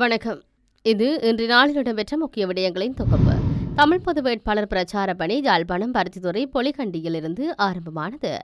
வணக்கம். இது இன்று நாளில் இடம்பெற்ற முக்கிய விடயங்களின் தொகுப்பு. தமிழ் பொது வேட்பாளர் பிரச்சார பணி யாழ்ப்பாணம் பருத்தித்துறை பொலிகண்டியிலிருந்து ஆரம்பமானது.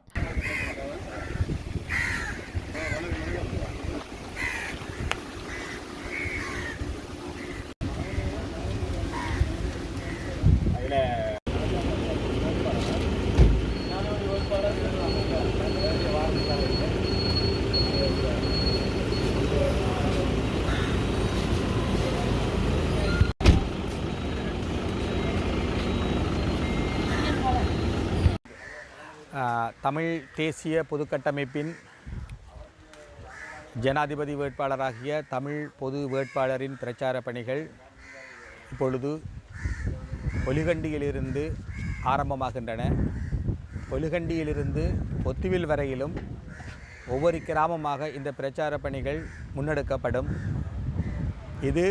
தமிழ் தேசிய பொதுக்கட்டமைப்பின் ஜனாதிபதி வேட்பாளராகிய தமிழ் பொது வேட்பாளரின் பிரச்சார பணிகள் இப்பொழுது ஒலிகண்டியிலிருந்து ஆரம்பமாகின்றன. ஒலிகண்டியிலிருந்து ஒத்துவில் வரையிலும் ஒவ்வொரு கிராமமாக இந்த பிரச்சார பணிகள் முன்னெடுக்கப்படும். இது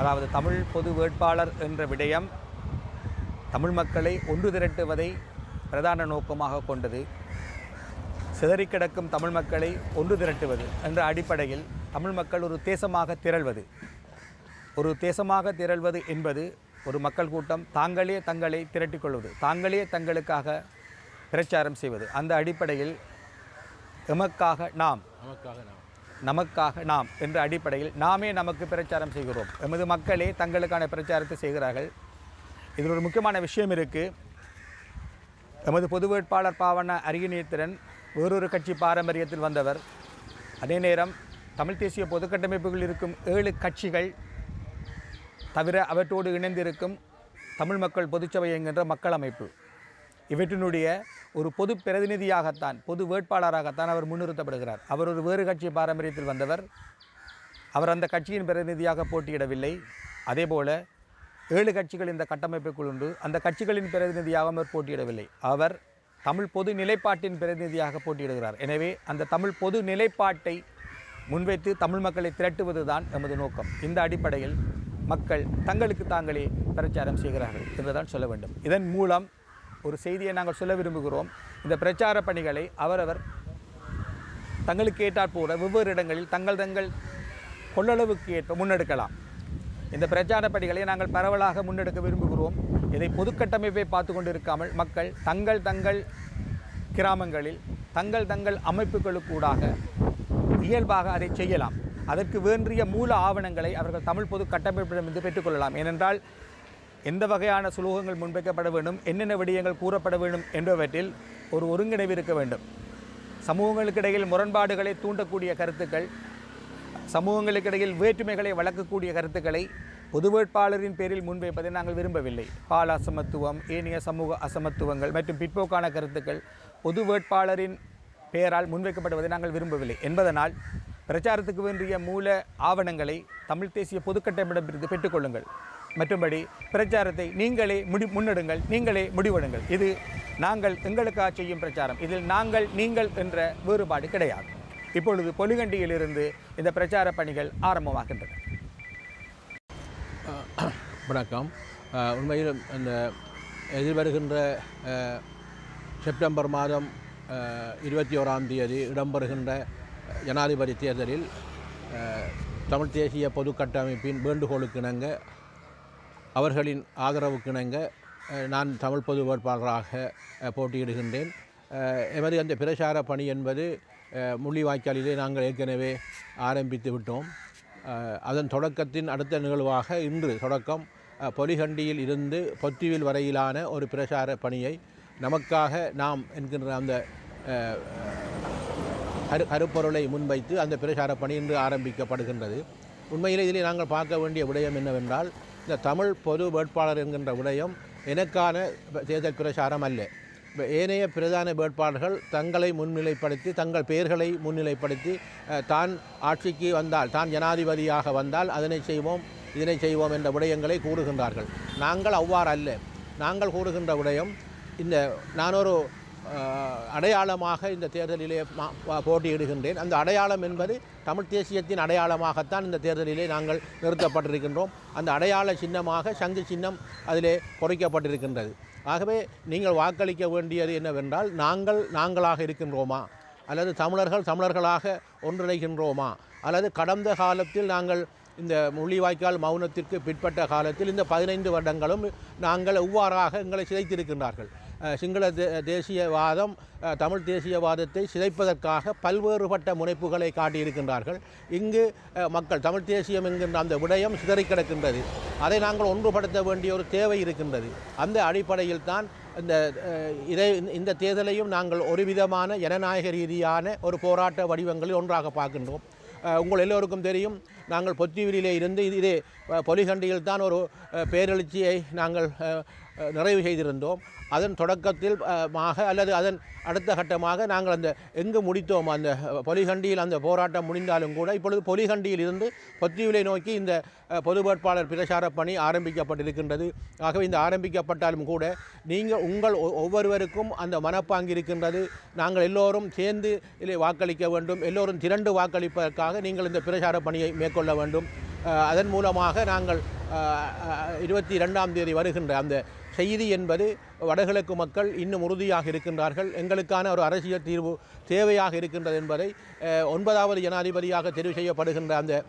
அதாவது தமிழ் பொது வேட்பாளர் என்ற விடயம் தமிழ் மக்களை ஒன்று திரட்டுவதை பிரதான நோக்கமாக கொண்டது. சிதறிக் கிடக்கும் தமிழ் மக்களை ஒன்று திரட்டுவது என்ற அடிப்படையில் தமிழ் மக்கள் ஒரு தேசமாக திரள்வது. ஒரு தேசமாக திரள்வது என்பது ஒரு மக்கள் கூட்டம் தாங்களே தங்களை திரட்டிக் கொள்வது தாங்களே தங்களுக்காக பிரச்சாரம் செய்வது. அந்த அடிப்படையில் எமக்காக நாம் நமக்காக நாம் என்ற அடிப்படையில் நாமே நமக்கு பிரச்சாரம் செய்கிறோம். எமது மக்களே தங்களுக்கான பிரச்சாரத்தை செய்கிறார்கள். இதில் ஒரு முக்கியமான விஷயம் இருக்குது எமது பொது வேட்பாளர் பாவன அரியநேத்திரன் வேறொரு கட்சி பாரம்பரியத்தில் வந்தவர். அதே நேரம் தமிழ் தேசிய பொதுக்கட்டமைப்புகள் இருக்கும் ஏழு கட்சிகள் தவிர அவற்றோடு இணைந்திருக்கும் தமிழ் மக்கள் பொதுச்சபை என்கின்ற மக்கள் அமைப்பு. இவற்றினுடைய ஒரு பொது பிரதிநிதியாகத்தான் பொது வேட்பாளராகத்தான் அவர் முன்னிறுத்தப்படுகிறார். அவர் ஒரு வேறு கட்சி பாரம்பரியத்தில் வந்தவர். அவர் அந்த கட்சியின் பிரதிநிதியாக போட்டியிடவில்லை. அதேபோல ஏழு கட்சிகள் இந்த கட்டமைப்புக்குள் உண்டு. அந்த கட்சிகளின் பிரதிநிதியாக அவர் போட்டியிடவில்லை. அவர் தமிழ் பொது நிலைப்பாட்டின் பிரதிநிதியாக போட்டியிடுகிறார். எனவே அந்த தமிழ் பொது நிலைப்பாட்டை முன்வைத்து தமிழ் மக்களை திரட்டுவது தான் எமது நோக்கம். இந்த அடிப்படையில் மக்கள் தங்களுக்கு தாங்களே பிரச்சாரம் செய்கிறார்கள் என்றுதான் சொல்ல வேண்டும். இதன் மூலம் ஒரு செய்தியை நாங்கள் சொல்ல விரும்புகிறோம். இந்த பிரச்சார பணிகளை அவரவர் தங்களுக்கு ஏற்றாற்போல வெவ்வேறு இடங்களில் தங்கள் தங்கள் கொள்ளளவுக்கு ஏற்ப முன்னெடுக்கலாம். இந்த பிரச்சார பணிகளை நாங்கள் பரவலாக முன்னெடுக்க விரும்புகிறோம். இதை பொதுக்கட்டமைப்பை பார்த்து கொண்டிருக்காமல் மக்கள் தங்கள் தங்கள் கிராமங்களில் தங்கள் தங்கள் அமைப்புகளுக்கூடாக இயல்பாக அதை செய்யலாம். அதற்கு வேண்டிய மூல ஆவணங்களை அவர்கள் தமிழ் பொது கட்டமைப்பிடமிருந்து பெற்றுக்கொள்ளலாம். ஏனென்றால் எந்த வகையான சுலோகங்கள் முன்வைக்கப்பட வேண்டும் என்னென்ன விடயங்கள் கூறப்பட வேண்டும் என்பவற்றில் ஒரு ஒருங்கிணைவு இருக்க வேண்டும். சமூகங்களுக்கு இடையில் முரண்பாடுகளை தூண்டக்கூடிய கருத்துக்கள் சமூகங்களுக்கு இடையில் வேற்றுமைகளை வளர்க்கக்கூடிய கருத்துக்களை பொது வேட்பாளரின் பேரில் முன்வைப்பதை நாங்கள் விரும்பவில்லை. பால் அசமத்துவம் ஏனைய சமூக அசமத்துவங்கள் மற்றும் பிற்போக்கான கருத்துக்கள் பொது வேட்பாளரின் பெயரால் முன்வைக்கப்படுவதை நாங்கள் விரும்பவில்லை. என்பதனால் பிரச்சாரத்துக்கு வேண்டிய மூல ஆவணங்களை தமிழ் தேசிய பொதுக்கட்டமிடமிருந்து பெற்றுக்கொள்ளுங்கள். மற்றும்படி பிரச்சாரத்தை நீங்களே முடி முன்னெடுங்கள் நீங்களே முடிவெடுங்கள். இது நாங்கள் எங்களுக்காக செய்யும் பிரச்சாரம். இதில் நாங்கள் நீங்கள் என்ற வேறுபாடு கிடையாது. இப்பொழுது பொலிகண்டியிலிருந்து இந்த பிரச்சார பணிகள் ஆரம்பமாகின்றன. வணக்கம். உண்மையில் அந்த எதிர்வருகின்ற செப்டம்பர் மாதம் இருபத்தி ஓராம் தேதி இடம்பெறுகின்ற ஜனாதிபதி தேர்தலில் தமிழ் தேசிய பொது கட்டமைப்பின் வேண்டுகோளுக்கிணங்க அவர்களின் ஆதரவுக்கிணங்க நான் தமிழ் பொது வேட்பாளராக போட்டியிடுகின்றேன். எமது அந்த பிரச்சார பணி என்பது முள்ளிவாய்க்காலிலே நாங்கள் ஏற்கனவே ஆரம்பித்து விட்டோம். அதன் தொடக்கத்தின் அடுத்த நிகழ்வாக இன்று தொடக்கம் பொலிகண்டியில் இருந்து பொத்திவில் வரையிலான ஒரு பிரசார பணியை நமக்காக நாம் என்கின்ற அந்த கரு கருப்பொருளை முன்வைத்து அந்த பிரசார பணி இன்று ஆரம்பிக்கப்படுகின்றது. உண்மையில் இதிலே நாங்கள் பார்க்க வேண்டிய விடயம் என்னவென்றால் இந்த தமிழ் பொது வேட்பாளர் என்கின்ற விடயம் எனக்கான தேர்தல் பிரச்சாரம் அல்ல. ஏனைய பிரதான வேட்பாளர்கள் தங்களை முன்னிலைப்படுத்தி தங்கள் பெயர்களை முன்னிலைப்படுத்தி தான் ஆட்சிக்கு வந்தால் தான் ஜனாதிபதியாக வந்தால் அதனை செய்வோம் இதனை செய்வோம் என்ற விடயங்களை கூறுகின்றார்கள். நாங்கள் அவ்வாறு அல்ல நாங்கள் கூறுகின்ற விடயம் இந்த நான் ஒரு அடையாளமாக இந்த தேர்தலிலே போட்டியிடுகின்றேன். அந்த அடையாளம் என்பது தமிழ் தேசியத்தின் அடையாளமாகத்தான் இந்த தேர்தலிலே நாங்கள் நிறுத்தப்பட்டிருக்கின்றோம். அந்த அடையாள சின்னமாக சங்கு சின்னம் அதிலே பொறிக்கப்பட்டிருக்கின்றது. ஆகவே நீங்கள் வாக்களிக்க வேண்டியது என்னவென்றால் நாங்கள் நாங்களாக இருக்கின்றோமா? அல்லது தமிழர்கள் தமிழர்களாக ஒன்றிணைகின்றோமா? அல்லது கடந்த காலத்தில் நாங்கள் இந்த முள்ளிவாய்க்கால் மௌனத்திற்கு பிற்பட்ட காலத்தில் இந்த பதினைந்து வருடங்களும் நாங்கள் எவ்வாறாக எங்களை சிதைத்திருக்கின்றார்கள். சிங்கள தே தேசியவாதம் தமிழ் தேசியவாதத்தை சிதைப்பதற்காக பல்வேறுபட்ட முனைப்புகளை காட்டியிருக்கின்றார்கள். இங்கு மக்கள் தமிழ் தேசியம் என்கின்ற அந்த விடயம் சிதறி கிடக்கின்றது. அதை நாங்கள் ஒன்றுபடுத்த வேண்டிய ஒரு தேவை இருக்கின்றது. அந்த அடிப்படையில் தான் இந்த இதை இந்த தேர்தலையும் நாங்கள் ஒரு விதமான ஜனநாயக ரீதியான ஒரு போராட்ட வடிவங்களில் ஒன்றாக பார்க்கின்றோம். உங்கள் எல்லோருக்கும் தெரியும் நாங்கள் பொத்திவிலிலே இருந்து இதே பொலிகண்டியில் தான் ஒரு பேரெழுச்சியை நாங்கள் நிறைவு செய்திருந்தோம். அதன் தொடக்கத்தில் மாக அல்லது அதன் அடுத்த கட்டமாக நாங்கள் அந்த எங்கு முடித்தோம் அந்த பொலிகண்டியில் அந்த போராட்டம் முடிந்தாலும் கூட இப்பொழுது பொலிகண்டியில் இருந்து பொத்தியூலை நோக்கி இந்த பொது வேட்பாளர் பிரச்சார பணி ஆரம்பிக்கப்பட்டிருக்கின்றது. ஆகவே இந்த ஆரம்பிக்கப்பட்டாலும் கூட நீங்கள் உங்கள் ஒ- ஒவ்வொருவருக்கும் அந்த மனப்பாங்கு இருக்கின்றது. நாங்கள் எல்லோரும் சேர்ந்து இல்லை வாக்களிக்க வேண்டும். எல்லோரும் திரண்டு வாக்களிப்பதற்காக நீங்கள் இந்த பிரச்சார பணியை மேற்கொள்ள வேண்டும். அதன் மூலமாக நாங்கள் இருபத்தி ரெண்டாம் தேதி வருகின்ற அந்த செய்தி என்பது வடகிழக்கு மக்கள் இன்னும் உறுதியாக இருக்கின்றார்கள். எங்களுக்கான ஒரு அரசியல் தீர்வு தேவையாக இருக்கின்றது என்பதை ஒன்பதாவது ஜனாதிபதியாக தெரிவு செய்யப்படுகின்ற அந்த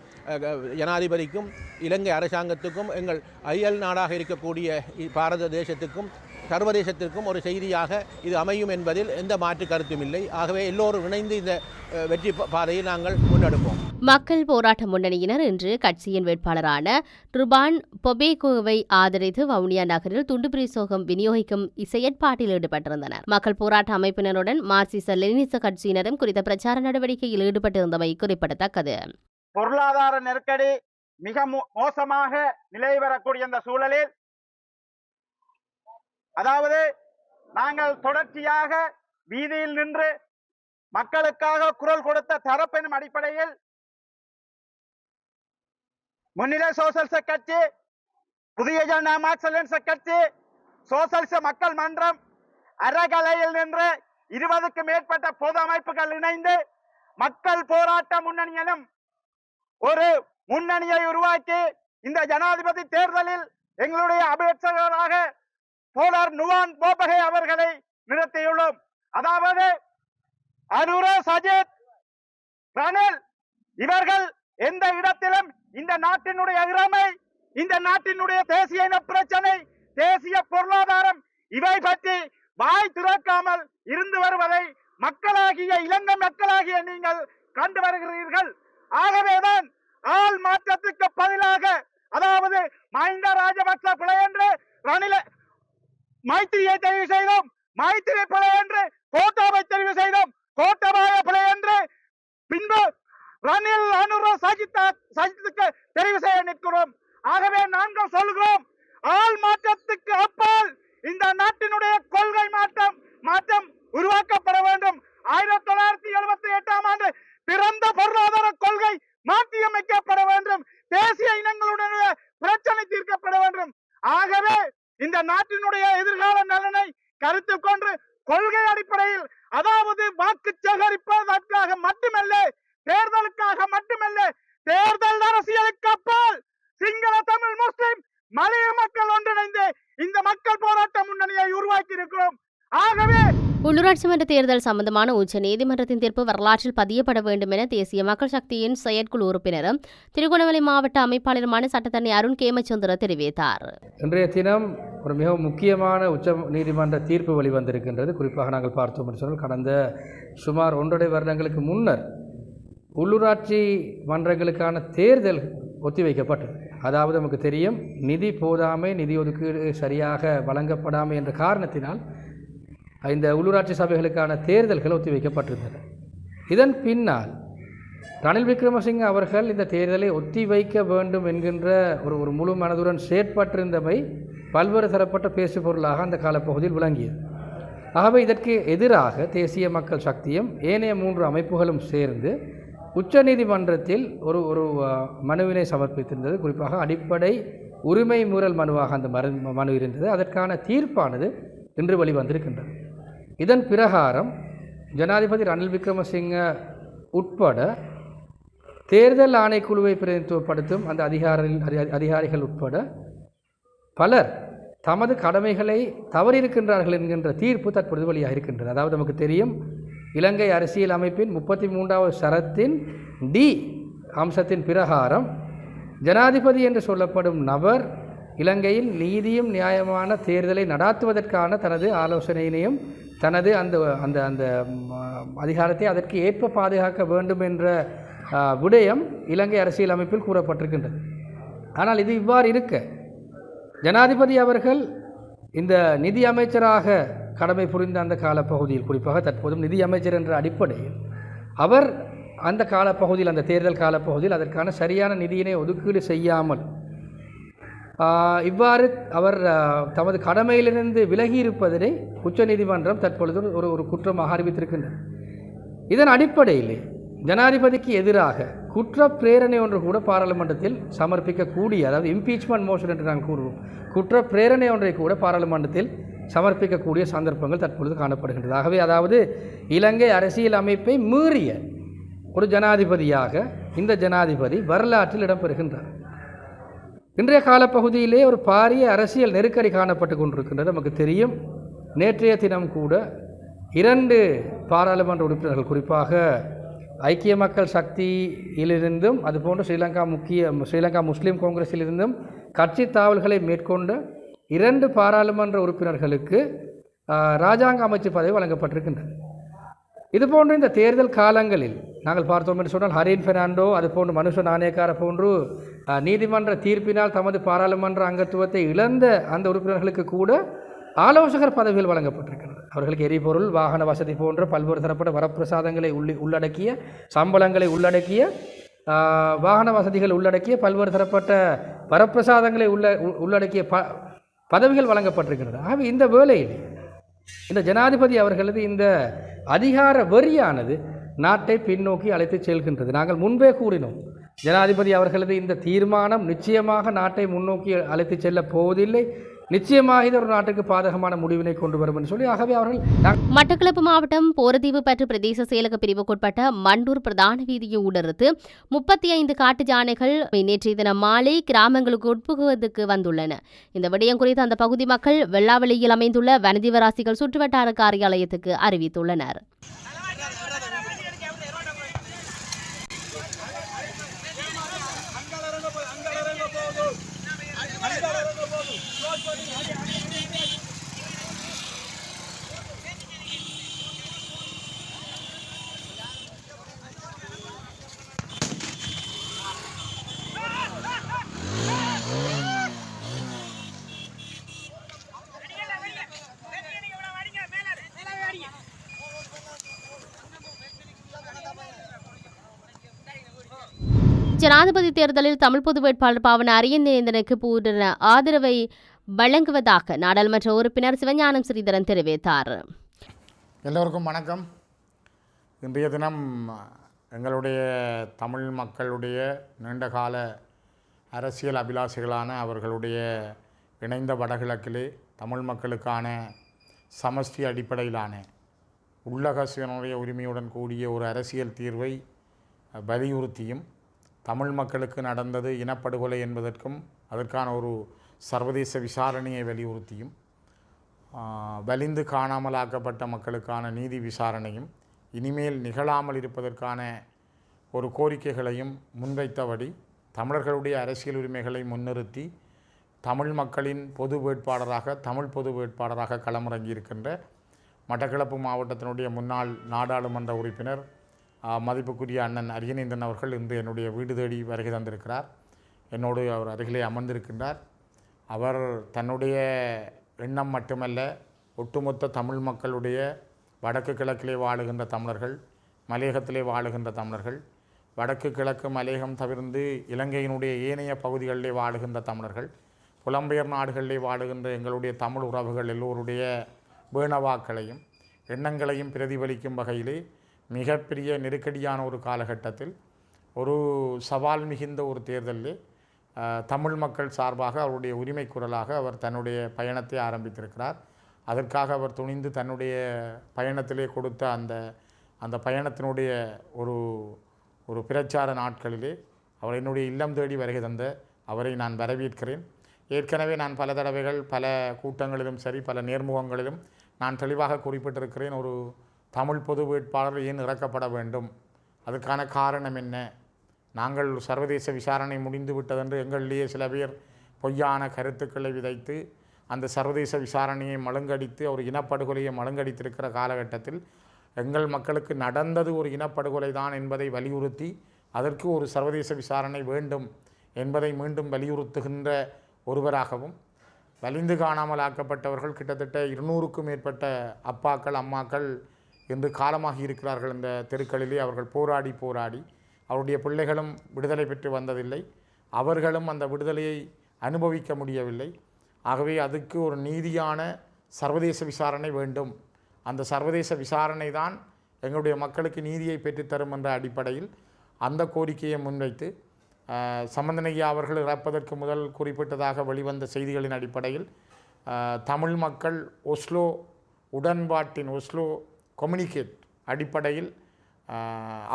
ஜனாதிபதிக்கும் இலங்கை அரசாங்கத்துக்கும் எங்கள் அயல் நாடாக இருக்கக்கூடிய பாரத தேசத்துக்கும் சர்வதேசத்திற்கும் ஒரு செய்தியாக இது அமையும் என்பதில் எந்த மாற்று கருத்தும் இல்லை. ஆகவே எல்லோரும் இணைந்து இந்த வெற்றி பா- பாதையை நாங்கள் முன்னெடுப்போம். மக்கள் போராட்ட முன்னணியினர் இன்று கட்சியின் வேட்பாளரான ருபான் பொபேகோவை ஆதரித்து வவுனியா நகரில் துண்டுபிரிசோகம் விநியோகிக்கும் செயற்பாட்டில் ஈடுபட்டிருந்தனர். மக்கள் போராட்ட அமைப்பினருடன் மார்க்சிச லெனினிச கட்சியினரும் குறித்த பிரச்சார நடவடிக்கையில் ஈடுபட்டிருந்தமை குறிப்பிடத்தக்கது. பொருளாதார நெருக்கடி மிக மோசமாக நிலை வரக்கூடிய இந்த சூழலில் அதாவது நாங்கள் தொடர்ச்சியாக வீதியில் நின்று மக்களுக்காக குரல் கொடுத்த தரப்பெனும் அடிப்படையில் முன்னிலை சோசலிச கட்சி புதிய ஜன கட்சி சோசலிச மக்கள் மன்றம் அறகலையில் நின்று இருபதுக்கு மேற்பட்ட பொது அமைப்புகள் இணைந்து மக்கள் போராட்ட முன்னணி எனும் ஒரு முன்னணியை உருவாக்கி இந்த ஜனாதிபதி தேர்தலில் எங்களுடைய அபேட்சகராக தோழர் நுவான் போபகை அவர்களை நிறுத்தியுள்ளோம். அதாவது அனுரோ சஜித் ரணில் இவர்கள் எந்த இடத்திலும் இந்த நாட்டினுடைய அகிரமை இந்த நாட்டினுடைய தேசிய இன பிரச்சனை தேசிய பொருளாதாரம் இவை பற்றி வாய் திறக்காமல் இருந்து வருவதை மக்களாகிய இலங்கை மக்களாகிய நீங்கள் கண்டு வருகிறீர்கள். ஆகவேதான் ஆள் மாற்றத்துக்கு பதிலாக அதாவது மஹிந்த ராஜபக்ச பிழை என்று ரணில மைத்திரியை தெரிவு செய்தோம். மைத்திரி பிழை என்று கோட்டாவை தெரிவு செய்தோம். கோட்டபாய பிழை என்று ரணில் அனுர சஜித்தா சஜித்துக்கு தெரிவு செய்ய நிற்கிறோம். ஆகவே நாங்கள் சொல்கிறோம் ஆள் மாற்றத்துக்கு அப்பால் இந்த நாட்டினுடைய கொள்கை மாற்றம் மாற்றம் உருவாக்கப்பட வேண்டும். ஆயிரத்தி தொள்ளாயிரத்தி எழுபத்தி எட்டாம் ஆண்டு பிறந்த பொருளாதார கொள்கை மாற்றியமைக்கப்பட வேண்டும். தேசிய இனங்களுடைய பிரச்சனை தீர்க்கப்பட வேண்டும். ஆகவே இந்த நாட்டினுடைய எதிர்கால நலனை கருத்து கொண்டு கொள்கை அடிப்படையில் அதாவது வாக்கு சேகரிப்பதற்காக மட்டுமல்ல தேர்தலுக்காக மட்டுமல்ல தேர்தல் அரசியலுக்கு அப்பால் சிங்கள தமிழ் முஸ்லிம் மலைய மக்கள் ஒன்றிணைந்து இந்த மக்கள் போராட்ட முன்னணியை உருவாக்கி இருக்கிறோம் ஆகவே உள்ளூராட்சி மன்ற தேர்தல் சம்பந்தமான உச்ச நீதிமன்றத்தின் தீர்ப்பு வரலாற்றில் பதியப்பட வேண்டும் என தேசிய மக்கள் சக்தியின் செயற்குழு உறுப்பினரும் திருகோணமலை மாவட்ட அமைப்பாளருமான சட்டத்தரணி அருண் கேமச்சந்திர தெரிவித்தார். இன்றைய தினம் ஒரு மிக முக்கியமான உச்ச நீதிமன்ற தீர்ப்பு வெளிவந்திருக்கின்றது. குறிப்பாக நாங்கள் பார்த்தோம் சொன்னால் கடந்த சுமார் ஒன்றரை வருடங்களுக்கு முன்னர் உள்ளூராட்சி மன்றங்களுக்கான தேர்தல் ஒத்திவைக்கப்பட்டது. அதாவது நமக்கு தெரியும் நிதி போதாமை நிதி ஒதுக்கீடு சரியாக வழங்கப்படாமை என்ற காரணத்தினால் இந்த உள்ளூராட்சி சபைகளுக்கான தேர்தல்கள் ஒத்திவைக்கப்பட்டிருந்தன. இதன் பின்னால் ரணில் விக்ரமசிங்க அவர்கள் இந்த தேர்தலை ஒத்திவைக்க வேண்டும் என்கின்ற ஒரு ஒரு முழு மனதுடன் செயற்பட்டிருந்தமை பல்வேறு தரப்பட்ட பேசு பொருளாக அந்த காலப்பகுதியில் விளங்கியது. ஆகவே இதற்கு எதிராக தேசிய மக்கள் சக்தியும் ஏனைய மூன்று அமைப்புகளும் சேர்ந்து உச்சநீதிமன்றத்தில் ஒரு ஒரு மனுவினை சமர்ப்பித்திருந்தது. குறிப்பாக அடிப்படை உரிமை மீறல் மனுவாக அந்த மரு மனு இருந்தது. அதற்கான தீர்ப்பானது இன்று வெளிவந்திருக்கின்றது. இதன் பிரகாரம் ஜனாதிபதி ரணில் விக்ரமசிங்க உட்பட தேர்தல் ஆணைக்குழுவை பிரதிநிதித்துவப்படுத்தும் அந்த அதிகாரி அதிகாரிகள் உட்பட பலர் தமது கடமைகளை தவறியிருக்கின்றார்கள் என்கின்ற தீர்ப்பு தற்பொழுது வழியாக இருக்கின்றது அதாவது நமக்கு தெரியும் இலங்கை அரசியல் அமைப்பின் முப்பத்தி மூன்றாவது சரத்தின் டி அம்சத்தின் பிரகாரம் ஜனாதிபதி என்று சொல்லப்படும் நபர் இலங்கையில் நீதியும் நியாயமான தேர்தலை நடாத்துவதற்கான தனது ஆலோசனையினையும் தனது அந்த அந்த அந்த அதிகாரத்தை அதற்கு ஏற்ப பாதுகாக்க வேண்டும் என்ற விடயம் இலங்கை அரசியல் அமைப்பில் கூறப்பட்டிருக்கின்றது. ஆனால் இது இவ்வாறு இருக்க ஜனாதிபதி அவர்கள் இந்த நிதி அமைச்சராக கடமை புரிந்த அந்த காலப்பகுதியில் குறிப்பாக தற்போதும் நிதி அமைச்சர் என்ற அடிப்படையில் அவர் அந்த காலப்பகுதியில் அந்த தேர்தல் காலப்பகுதியில் அதற்கான சரியான நிதியினை ஒதுக்கீடு செய்யாமல் இவ்வாறு அவர் தமது கடமையிலிருந்து விலகி இருப்பதனை உச்சநீதிமன்றம் தற்பொழுது ஒரு ஒரு குற்றமாக அறிவித்திருக்கின்றது. இதன் அடிப்படையில் ஜனாதிபதிக்கு எதிராக குற்ற பிரேரணை ஒன்று கூட பாராளுமன்றத்தில் சமர்ப்பிக்கக்கூடிய அதாவது இம்பீச்மெண்ட் மோஷன் என்று நாங்கள் கூறுவோம் குற்ற பிரேரணை ஒன்றை கூட பாராளுமன்றத்தில் சமர்ப்பிக்கக்கூடிய சந்தர்ப்பங்கள் தற்பொழுது காணப்படுகின்றது ஆகவே அதாவது இலங்கை அரசியல் அமைப்பை மீறிய ஒரு ஜனாதிபதியாக இந்த ஜனாதிபதி வரலாற்றில் இடம்பெறுகின்றார். இன்றைய காலப்பகுதியிலே ஒரு பாரிய அரசியல் நெருக்கடி காணப்பட்டு கொண்டிருக்கின்றது. நமக்கு தெரியும் நேற்றைய தினம் கூட இரண்டு பாராளுமன்ற உறுப்பினர்கள் குறிப்பாக ஐக்கிய மக்கள் சக்தியிலிருந்தும் அதுபோன்று ஸ்ரீலங்கா முக்கிய ஸ்ரீலங்கா முஸ்லீம் காங்கிரஸிலிருந்தும் கட்சி தாவல்களை மேற்கொண்டு இரண்டு பாராளுமன்ற உறுப்பினர்களுக்கு ராஜாங்க அமைச்சு பதவி வழங்கப்பட்டிருக்கின்றது. இதுபோன்று இந்த தேர்தல் காலங்களில் நாங்கள் பார்த்தோம் என்று சொன்னால் ஹரின் பெர்னாண்டோ அதுபோன்று மனுஷ நாணயக்கார போன்று நீதிமன்ற தீர்ப்பினால் தமது பாராளுமன்ற அங்கத்துவத்தை இழந்த அந்த உறுப்பினர்களுக்கு கூட ஆலோசகர் பதவிகள் வழங்கப்பட்டிருக்கிறது அவர்களுக்கு எரிபொருள் வாகன வசதி போன்ற பல்வேறு தரப்பட்ட வரப்பிரசாதங்களை உள்ளி உள்ளடக்கிய சம்பளங்களை உள்ளடக்கிய வாகன வசதிகள் உள்ளடக்கிய பல்வேறு தரப்பட்ட வரப்பிரசாதங்களை உள்ள உ- உள்ளடக்கிய ப பதவிகள் வழங்கப்பட்டிருக்கிறது. ஆகவே இந்த வேளையில் இந்த ஜனாதிபதி அவர்களது இந்த அதிகார வரியானது நாட்டை பின்னோக்கி அழைத்து செல்கின்றது. நாங்கள் முன்பே கூறினோம் ஜனாதிபதி அவர்களது இந்த தீர்மானம் நிச்சயமாக நாட்டை முன்னோக்கி அழைத்து செல்லப் போவதில்லை. நிச்சயமாக இது ஒரு நாட்டுக்கு பாதகமான முடிவினை கொண்டு வரும் என்று சொல்லி ஆகவே அவர்கள் மட்டக்களப்பு மாவட்டம் போரதீவு பற்று பிரதேச செயலக பிரிவுக்குட்பட்ட மண்டூர் பிரதான வீதியை ஊடறுத்து முப்பத்தி ஐந்து காட்டு யானைகள் நேற்றைய தினம் மாலை கிராமங்களுக்கு உட்புகுவதற்கு வந்துள்ளன. இந்த விடயம் குறித்து அந்த பகுதி மக்கள் வெள்ளாவளியில் அமைந்துள்ள வனஜீவராசிகள் சுற்றுவட்டார காரியாலயத்துக்கு அறிவித்துள்ளனர். ஜனாதிபதி தேர்தலில் தமிழ் பொது வேட்பாளர் பாவன அரியநேந்தனுக்கு பூரண ஆதரவை வழங்குவதாக நாடாளுமன்ற உறுப்பினர் சிவஞானம் ஸ்ரீதரன் தெரிவித்தார். எல்லோருக்கும் வணக்கம். இன்றைய தினம் எங்களுடைய தமிழ் மக்களுடைய நீண்டகால அரசியல் அபிலாஷைகளான அவர்களுடைய இணைந்த வடகிழக்கிலே தமிழ் மக்களுக்கான சமஷ்டி அடிப்படையிலான உள்ளக சுயனுடைய உரிமையுடன் கூடிய ஒரு அரசியல் தீர்வை வலியுறுத்தியும் தமிழ் மக்களுக்கு நடந்தது இனப்படுகொலை என்பதற்கும் அதற்கான ஒரு சர்வதேச விசாரணையை வலியுறுத்தியும் வலிந்து காணாமலாக்கப்பட்ட மக்களுக்கான நீதி விசாரணையும் இனிமேல் நிகழாமல் இருப்பதற்கான ஒரு கோரிக்கைகளையும் முன்வைத்தபடி தமிழர்களுடைய அரசியல் உரிமைகளை முன்னிறுத்தி தமிழ் மக்களின் பொது வேட்பாளராக தமிழ் பொது வேட்பாளராக களமிறங்கியிருக்கின்ற மட்டக்களப்பு மாவட்டத்தினுடைய முன்னாள் நாடாளுமன்ற உறுப்பினர் மதிப்புக்குரிய அண்ணன் அரியநேந்தன் அவர்கள் இன்று என்னுடைய வீடு தேடி வருகை தந்திருக்கிறார். என்னோடு அவர் அருகிலே அமர்ந்திருக்கின்றார். அவர் தன்னுடைய எண்ணம் மட்டுமல்ல ஒட்டுமொத்த தமிழ் மக்களுடைய வடக்கு கிழக்கிலே வாழுகின்ற தமிழர்கள் மலையகத்திலே வாழுகின்ற தமிழர்கள் வடக்கு கிழக்கு மலையகம் தவிர்ந்து இலங்கையினுடைய ஏனைய பகுதிகளிலே வாழுகின்ற தமிழர்கள் புலம்பெயர் நாடுகளிலே வாழுகின்ற எங்களுடைய தமிழ் உறவுகள் எல்லோருடைய வேணவாக்களையும் எண்ணங்களையும் பிரதிபலிக்கும் வகையிலே மிகப்பெரிய நெருக்கடியான ஒரு காலகட்டத்தில் ஒரு சவால் மிகுந்த ஒரு தேர்தலிலே தமிழ் மக்கள் சார்பாக அவருடைய உரிமை குரலாக அவர் தன்னுடைய பயணத்தை ஆரம்பித்திருக்கிறார். அதற்காக அவர் துணிந்து தன்னுடைய பயணத்திலே கொடுத்த அந்த அந்த பயணத்தினுடைய ஒரு ஒரு பிரச்சார நாட்களிலே அவர் என்னுடைய இல்லம் தேடி வருகை தந்த அவரை நான் வரவேற்கிறேன். ஏற்கனவே நான் பல தடவைகள் பல கூட்டங்களிலும் சரி பல நேர்முகங்களிலும் நான் தெளிவாக குறிப்பிட்டிருக்கிறேன். ஒரு தமிழ் பொது வேட்பாளர் ஏன் இறக்கப்பட வேண்டும்? அதுக்கான காரணம் என்ன? நாங்கள் சர்வதேச விசாரணை முடிந்து விட்டதென்று எங்களிலேயே சில பேர் பொய்யான கருத்துக்களை விதைத்து அந்த சர்வதேச விசாரணையை மழுங்கடித்து ஒரு இனப்படுகொலையை மழுங்கடித்திருக்கிற காலகட்டத்தில் எங்கள் மக்களுக்கு நடந்தது ஒரு இனப்படுகொலை தான் என்பதை வலியுறுத்தி அதற்கு ஒரு சர்வதேச விசாரணை வேண்டும் என்பதை மீண்டும் வலியுறுத்துகின்ற ஒருவராகவும் வலிந்து காணாமல் ஆக்கப்பட்டவர்கள் கிட்டத்தட்ட இருநூறுக்கும் மேற்பட்ட அப்பாக்கள் அம்மாக்கள் இன்று காலமாகி இருக்கிறார்கள் இந்த தெருக்களிலே. அவர்கள் போராடி போராடி. அவருடைய பிள்ளைகளும் விடுதலை பெற்று வந்ததில்லை. அவர்களும் அந்த விடுதலையை அனுபவிக்க முடியவில்லை. ஆகவே அதுக்கு ஒரு நீதியான சர்வதேச விசாரணை வேண்டும். அந்த சர்வதேச விசாரணை தான் எங்களுடைய மக்களுக்கு நீதியை பெற்றுத்தரும் என்ற அடிப்படையில் அந்த கோரிக்கையை முன்வைத்து சம்பந்தனையா அவர்கள் இறப்பதற்கு முதல் குறிப்பிட்டதாக வெளிவந்த செய்திகளின் அடிப்படையில் தமிழ் மக்கள் ஒஸ்லோ உடன்பாட்டின் ஒஸ்லோ கம்யூனிகேட் அடிப்படையில்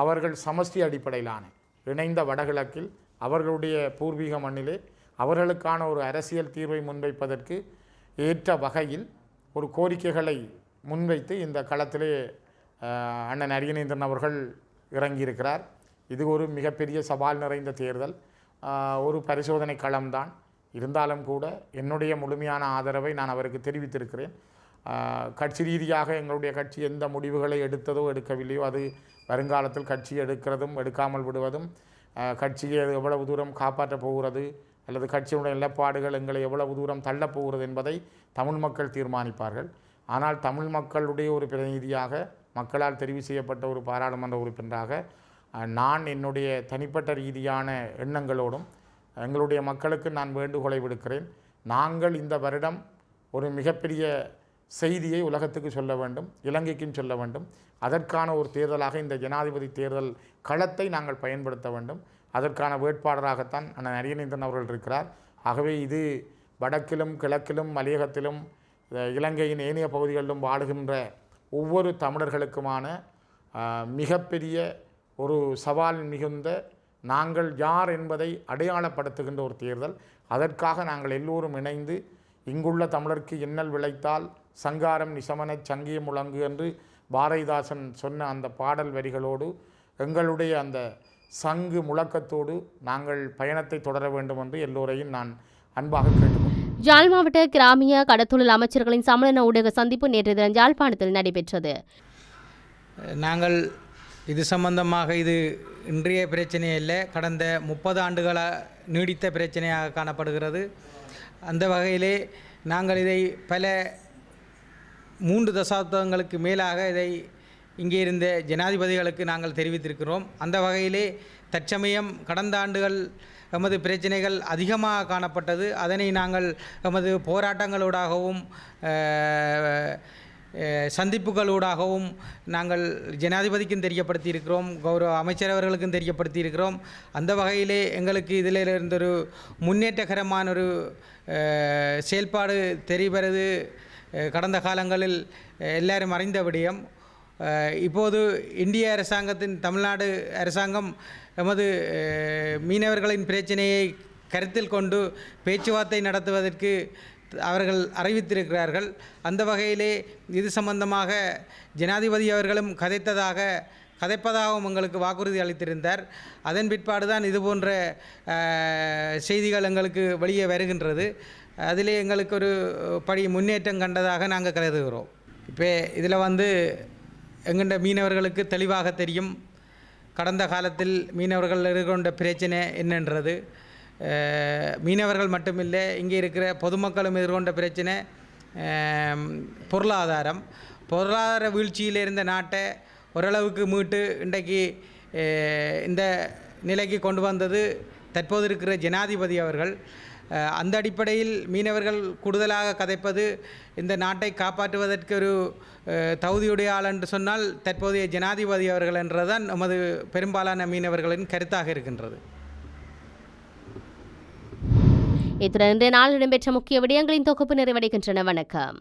அவர்கள் சமஷ்டி அடிப்படையிலான இணைந்த வடகிழக்கில் அவர்களுடைய பூர்வீக மண்ணிலே அவர்களுக்கான ஒரு அரசியல் தீர்வை முன்வைப்பதற்கு ஏற்ற வகையில் ஒரு கோரிக்கைகளை முன்வைத்து இந்த களத்திலே அண்ணன் அரியநேந்திரன் அவர்கள் இறங்கியிருக்கிறார். இது ஒரு மிகப்பெரிய சவால் நிறைந்த தேர்தல். ஒரு பரிசோதனை களம்தான். இருந்தாலும் கூட என்னுடைய முழுமையான ஆதரவை நான் அவருக்கு தெரிவித்திருக்கிறேன். கட்சி ரீதியாக எங்களுடைய கட்சி எந்த முடிவுகளை எடுத்ததோ எடுக்கவில்லையோ அது வருங்காலத்தில் கட்சி எடுக்கிறதும் எடுக்காமல் விடுவதும் கட்சியை அது எவ்வளவு தூரம் காப்பாற்றப் போகிறது அல்லது கட்சியினுடைய நிலப்பாடுகள் எங்களை எவ்வளவு தூரம் தள்ளப் போகிறது என்பதை தமிழ் மக்கள் தீர்மானிப்பார்கள். ஆனால் தமிழ் மக்களுடைய ஒரு பிரதிநிதியாக மக்களால் தெரிவு செய்யப்பட்ட ஒரு பாராளுமன்ற உறுப்பினராக நான் என்னுடைய தனிப்பட்ட ரீதியான எண்ணங்களோடும் எங்களுடைய மக்களுக்கு நான் வேண்டுகோளை விடுக்கிறேன். நாங்கள் இந்த வருடம் ஒரு மிகப்பெரிய செய்தியை உலகத்துக்கு சொல்ல வேண்டும் இலங்கைக்கும் சொல்ல வேண்டும். அதற்கான ஒரு தேர்தலாக இந்த ஜனாதிபதி தேர்தல் களத்தை நாங்கள் பயன்படுத்த வேண்டும். அதற்கான வேட்பாளராகத்தான் அண்ணன் அரியநேந்திரன் அவர்கள் இருக்கிறார். ஆகவே இது வடக்கிலும் கிழக்கிலும் மலையகத்திலும் இலங்கையின் ஏனைய பகுதிகளிலும் வாழுகின்ற ஒவ்வொரு தமிழர்களுக்குமான மிகப்பெரிய ஒரு சவால் மிகுந்த நாங்கள் யார் என்பதை அடையாளப்படுத்துகின்ற ஒரு தேர்தல். அதற்காக நாங்கள் எல்லோரும் இணைந்து இங்குள்ள தமிழருக்கு இன்னல் விளைத்தால் சங்காரம் நிசமனச் சங்கிய முழங்கு என்று பாரதிதாசன் சொன்ன அந்த பாடல் வரிகளோடு எங்களுடைய அந்த சங்கு முழக்கத்தோடு நாங்கள் பயணத்தை தொடர வேண்டும் என்று எல்லோரையும் நான் அன்பாக கேட்டுக்கொள்கிறேன். யாழ் மாவட்ட கிராமிய கடத்தொழில் அமைச்சர்களின் சம்மேளன ஊடக சந்திப்பு நேற்று தினம் யாழ்ப்பாணத்தில் நடைபெற்றது. நாங்கள் இது சம்பந்தமாக இது இன்றைய பிரச்சனை இல்லை கடந்த முப்பது ஆண்டுகளாக நீடித்த பிரச்சனையாக காணப்படுகிறது. அந்த வகையிலே நாங்கள் இதை பல மூன்று தசாப்தங்களுக்கு மேலாக இதை இங்கே இருந்த ஜனாதிபதிகளுக்கு நாங்கள் தெரிவித்திருக்கிறோம். அந்த வகையிலே தற்சமயம் கடந்த ஆண்டுகள் எமது பிரச்சனைகள் அதிகமாக காணப்பட்டது. அதனை நாங்கள் எமது போராட்டங்களூடாகவும் சந்திப்புகளூடாகவும் நாங்கள் ஜனாதிபதிக்கும் தெரியப்படுத்தி இருக்கிறோம் கௌரவ அமைச்சரவர்களுக்கும் தெரியப்படுத்தியிருக்கிறோம். தெரியப்படுத்தி இருக்கிறோம் அந்த வகையிலே எங்களுக்கு இதில் இருந்த ஒரு முன்னேற்றகரமான ஒரு செயல்பாடு தெரிவது கடந்த காலங்களில் எல்லாரும் அறிந்த விடயம். இப்போது இந்திய அரசாங்கத்தின் தமிழ்நாடு அரசாங்கம் எமது மீனவர்களின் பிரச்சனையை கருத்தில் கொண்டு பேச்சுவார்த்தை நடத்துவதற்கு அவர்கள் அறிவித்திருக்கிறார்கள். அந்த வகையிலே இது சம்பந்தமாக ஜனாதிபதி அவர்களும் கதைத்ததாக கதைப்பதாகவும் எங்களுக்கு வாக்குறுதி அளித்திருந்தார். அதன் பிற்பாடு தான் இது போன்ற செய்திகள் எங்களுக்கு வெளியே வருகின்றது. அதில் எங்களுக்கு ஒரு படி முன்னேற்றம் கண்டதாக நாங்கள் கருதுகிறோம். இப்போ இதில் வந்து எங்கண்ட மீனவர்களுக்கு தெளிவாக தெரியும் கடந்த காலத்தில் மீனவர்கள் எதிர்கொண்ட பிரச்சனை என்னன்றது. மீனவர்கள் மட்டுமில்லை இங்கே இருக்கிற பொதுமக்களும் எதிர்கொண்ட பிரச்சனை பொருளாதாரம். பொருளாதார வீழ்ச்சியில் இருந்த நாட்டை ஓரளவுக்கு மீட்டு இன்றைக்கு இந்த நிலைக்கு கொண்டு வந்தது தற்போது இருக்கிற ஜனாதிபதி அவர்கள். அந்த அடிப்படையில் மீனவர்கள் கூடுதலாக கதைப்பது இந்த நாட்டை காப்பாற்றுவதற்கு ஒரு தகுதியுடைய ஆள் என்று சொன்னால் தற்போதைய ஜனாதிபதி அவர்கள் என்றுதான் நமது பெரும்பாலான மீனவர்களின் கருத்தாக இருக்கின்றது. இத்துடன் இன்றைய நாள் இடம்பெற்ற முக்கிய விடயங்களின் தொகுப்பு நிறைவடைகின்றன. வணக்கம்.